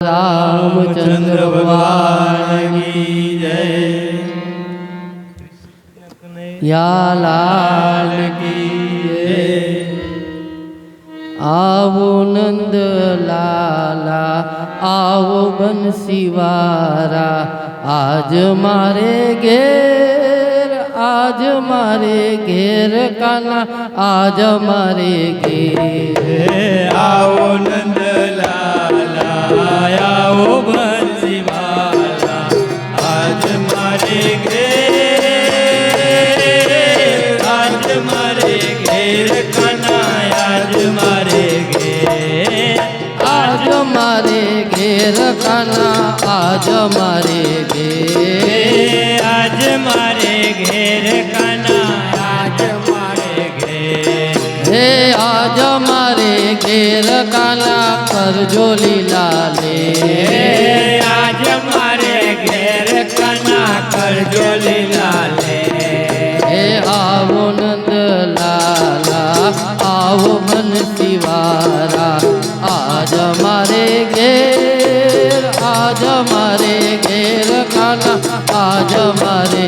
रामचंद्र भगवान की जय। या लाल की आओ आवो नंद लाला आवो बंसीवारा आज मारे घेर, आज मारे घेर काना आज मारे घेर। आओ नंद आया ओ बंसी आज मारे घेर आज मारे घेर कना आज मारे घेर आज मारे घेर कना आज मारे घेर आज मारे घेर कना आज मारे घेर आज मारे घेर काना पर जो लीला કરજો લીલા. લે હે આવો નંદ લાલા આવો બંસીવારા આજ મારે ઘેર, આજ મારે આજ મારે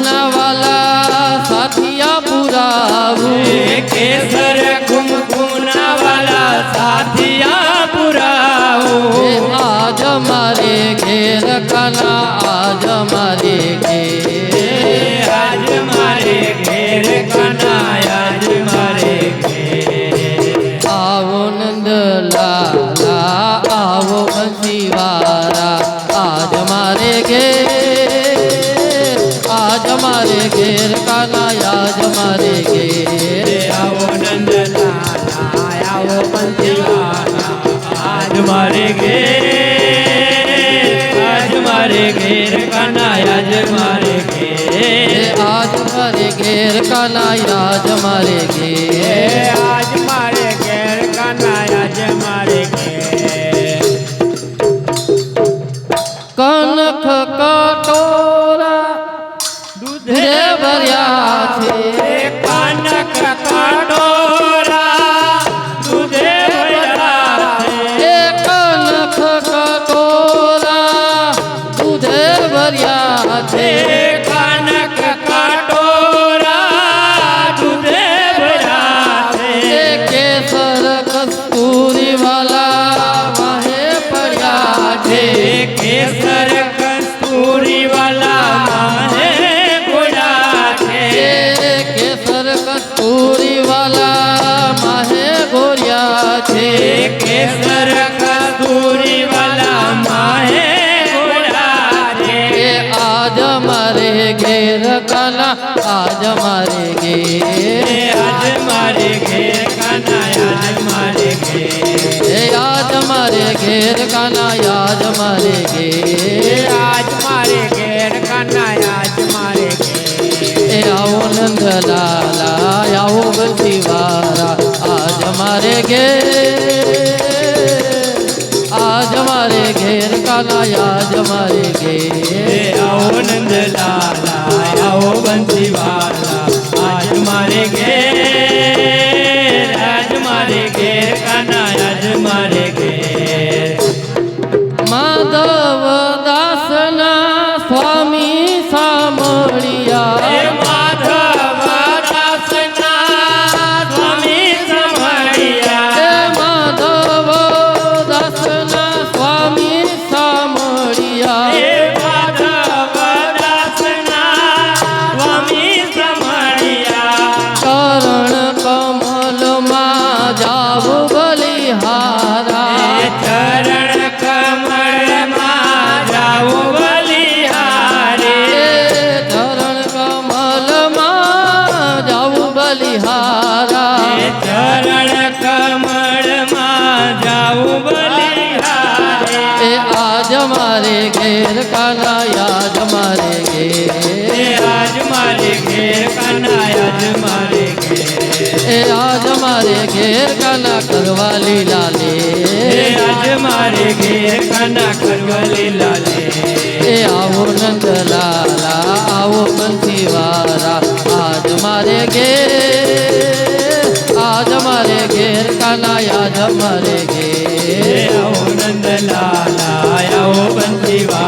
होना वाला साथिया बुराबू केसर कुमकुना वाला साथिया बुराऊ आज हमारे खेल कला आज हमारे काला आज मारेंगे। आओ नंद आओ पंचवाला आज मारेंगे। आज मारेंगे काना आज मारेंगे। आज मारेंगे काला आज मारेंगे। आज मारेंगे काना आज मारेंगे। घेर याद मारे गे आज मारे घेर काना आज मारेगे आओ नंद लाला आओ बंसीवारा आज मारे गे आज मारे घेर काना आज मारेगे आओ नंद लाला आओ बंसीवारा आज मारे गे आज मारे घेर काना आज मारेगे हमारे घेर काना याद हमारे घेर। आज हमारे घेर काना याद हमारे घेर। आज हमारे घेर काना करवाली लाले आज हमारे घेर काना करवाली लाले ए आओ नंद लाला आओ बंसी वारा आज हमारे घेर आज हमारे ઘેર આજ મારે ઘેર કાનાયા જ મારે એ ઘેર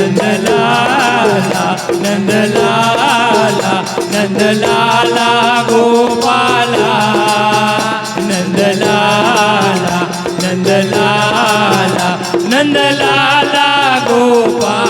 नंदलाला नंदलाला नंदलाला गोपाला. नंदलाला नंदलाला नंदलाला गोपाला.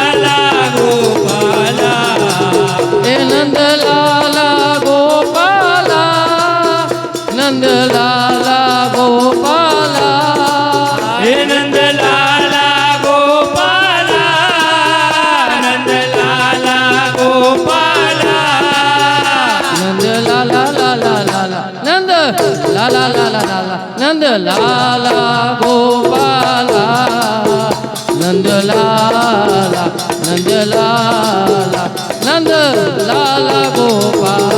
नंदलाला गोपाला नंदलाला नंदलाला नंदलाला गोपाला.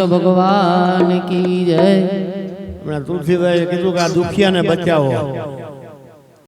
રામચંદ્ર ભગવાન કી જય. હમણાં તુલસીભાઈ કીધું કે આ દુખિયાને બચાવો.